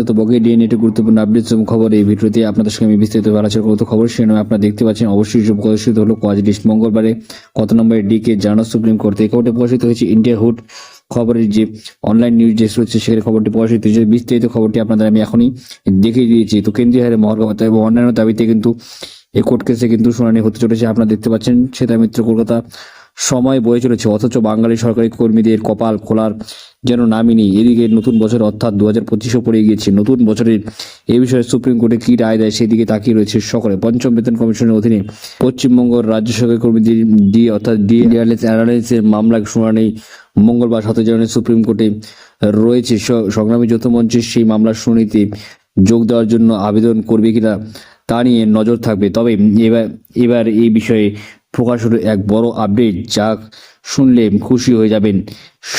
পর্যন্ত বকেয়া ডিএনএ একটি গুরুত্বপূর্ণ আপডেট এবং খবর এই ভিডিওতে আপনাদের সঙ্গে আমি বিস্তারিত আলোচনা করতে খবর শিরোনামে আপনারা দেখতে পাচ্ছেন, অবশ্যই সব প্রকাশিত হলো কজ মঙ্গলবারে কত নম্বরে ডি কে জানানো সুপ্রিম কোর্ট খবরটি প্রকাশিত হয়েছে। ইন্ডিয়া হুড খবরের যে অনলাইন নিউজ ডেস্ক রয়েছে সেখানে খবরটি প্রকাশিত হয়েছে। বিস্তারিত খবরটি আপনাদের আমি এখনই দেখিয়ে দিয়েছি। তো কেন্দ্রীয় হারে মহার্গবতা এবং অন্যান্য দাবিতে কিন্তু এই কোর্ট কেসে কিন্তু শুনানি হতে চলেছে। আপনারা দেখতে পাচ্ছেন সেটা মিত্র কলকাতা সময় বয়ে চলেছে। অথচ বাঙালি সরকারি কর্মীদের কপাল খোলার যেন নামই নেই। এদিকে নতুন বছর অর্থাৎ দু হাজার পঁচিশও পড়ে গিয়েছে। নতুন বছরের এ বিষয়ে সুপ্রিম কোর্টে কি রায় দেয় সেদিকে তাকিয়ে রয়েছে সকলে। পঞ্চম বেতন কমিশনের অধীনে পশ্চিমবঙ্গ রাজ্য সরকারি কর্মীদের ডি অর্থাৎ ডি অ্যানালাইসিসের মামলা শুনানি মঙ্গলবার সাত জানুয়ারি সুপ্রিম কোর্টে রয়েছে। সংগ্রামী যৌথ মঞ্চের সেই মামলার শুনানিতে যোগ দেওয়ার জন্য আবেদন করবে কিনা তা নিয়ে নজর থাকবে। তবে এবার এবার এই বিষয়ে প্রকাশ হলো এক বড় আপডেট যা শুনলে খুশি হয়ে যাবেন।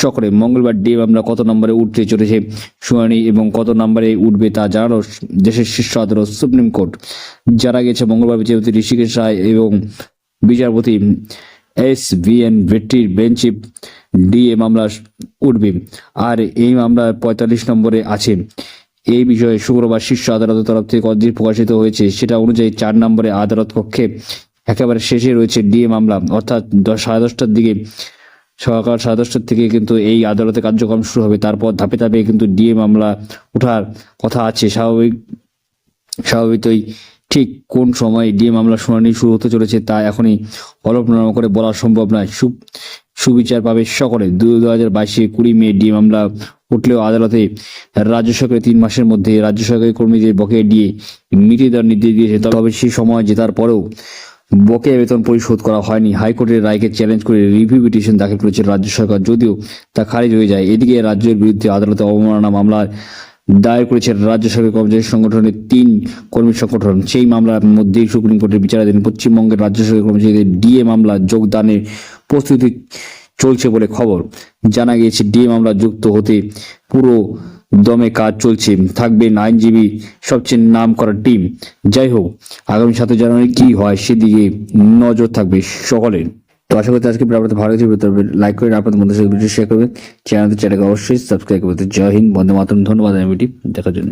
সকলে মঙ্গলবার ডে আমরা কত নম্বরে উঠতে চলেছে, শুনানি এবং কত নম্বরে উঠবে তা জানালো দেশের শীর্ষ আদালত সুপ্রিম কোর্ট। জানা গেছে, মঙ্গলবার বিচারপতি ঋষিকেশ রায় এবং বিচারপতি এস ভি এন ভেট্টির বেঞ্চে ডিএ মামলা উঠবে। আর এই মামলা পঁয়তাল্লিশ নম্বরে আছে। এই বিষয়ে শুক্রবার শীর্ষ আদালতের তরফ থেকে কতদিন প্রকাশিত হয়েছে। সেটা অনুযায়ী চার নম্বরে আদালত কক্ষে একেবারে শেষে রয়েছে ডিএ মামলা। অর্থাৎ দশ, সাড়ে দশটার দিকে, সকাল সাড়ে দশটার থেকে কিন্তু এই আদালতে কার্যক্রম শুরু হবে। তারপর ধাপে ধাপে কিন্তু ডিএ মামলা ওঠার কথা আছে। স্বাভাবিক স্বাভাবিকই ঠিক কোন সময় ডিএ মামলা শুনানি শুরু হতে চলেছে তা এখনই অলপনামা করে বলা সম্ভব নয়। সুবিচার পাবে সকলে। দু হাজার বাইশে কুড়ি মে ডিএ মামলা উঠলেও আদালতে রাজ্য সরকারের তিন মাসের মধ্যে রাজ্য সরকারি কর্মীদের বকেয়া দিয়ে মিটিয়ে দেওয়ার নির্দেশ দিয়েছে। তবে সেই সময় জেতার পরেও বকেয়া বেতন পরিশোধ করা হয়নি। হাইকোর্টের রায়কে চ্যালেঞ্জ করে রিভিউ পিটিশন দাখিল করেছে রাজ্য সরকার, যদিও তা খারিজ হয়ে যায়। এদিকে রাজ্যের বিরুদ্ধে আদালতে অবমাননা মামলার দায়ের করেছে রাজ্য সরকারের কর্মচারী সংগঠনের তিন কর্মী সংগঠন। সেই মামলার মধ্যেই সুপ্রিম কোর্টের বিচারাধীন পশ্চিমবঙ্গের রাজ্য সরকারের কর্মচারীদের ডিএ মামলা, যোগদানের প্রস্তুতি চলছে বলে খবর। জানা গিয়েছে ডিএ মামলা যুক্ত হতে পুরো দমে কাজ চলছে। থাকবেন আইনজীবী সবচেয়ে নাম করা টিম। যাই হোক, আগামী সাতই জানুয়ারি কি হয় সেদিকে নজর থাকবে সকলের তো আশা করতে আজকে আপনাদের ভালো কিছু লাইক করে আপনাদের মধ্যে সাথে ভিডিও শেয়ার করবেন। চ্যানেল চ্যানেলকে অবশ্যই সাবস্ক্রাইব করতে জয় হিন্দ, বন্দে মাতরম। ধন্যবাদ ভিডিও দেখার জন্য।